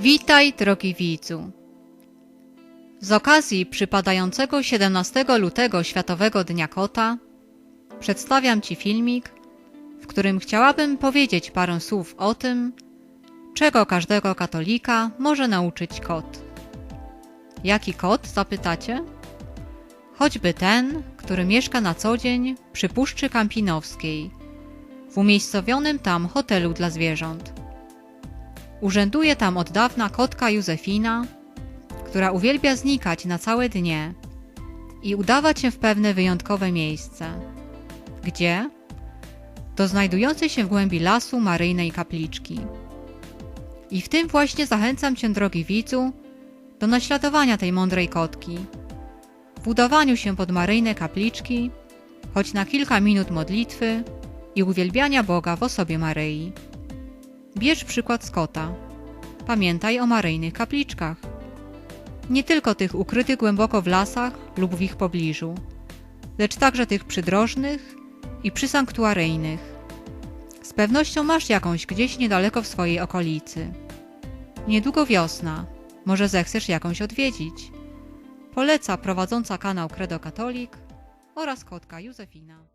Witaj, drogi widzu. Z okazji przypadającego 17 lutego Światowego Dnia Kota przedstawiam Ci filmik, w którym chciałabym powiedzieć parę słów o tym, czego każdego katolika może nauczyć kot. Jaki kot, zapytacie? Choćby ten, który mieszka na co dzień przy Puszczy Kampinowskiej, w umiejscowionym tam hotelu dla zwierząt. Urzęduje tam od dawna kotka Józefina, która uwielbia znikać na całe dnie i udawać się w pewne wyjątkowe miejsce. Gdzie? Do znajdującej się w głębi lasu Maryjnej kapliczki. I w tym właśnie zachęcam Cię, drogi widzu, do naśladowania tej mądrej kotki. W się pod Maryjne kapliczki, choć na kilka minut modlitwy i uwielbiania Boga w osobie Maryi. Bierz przykład z kota. Pamiętaj o maryjnych kapliczkach. Nie tylko tych ukrytych głęboko w lasach lub w ich pobliżu, lecz także tych przydrożnych i przysanktuaryjnych. Z pewnością masz jakąś gdzieś niedaleko w swojej okolicy. Niedługo wiosna, może zechcesz jakąś odwiedzić. Poleca prowadząca kanał Credo Katolik oraz kotka Józefina.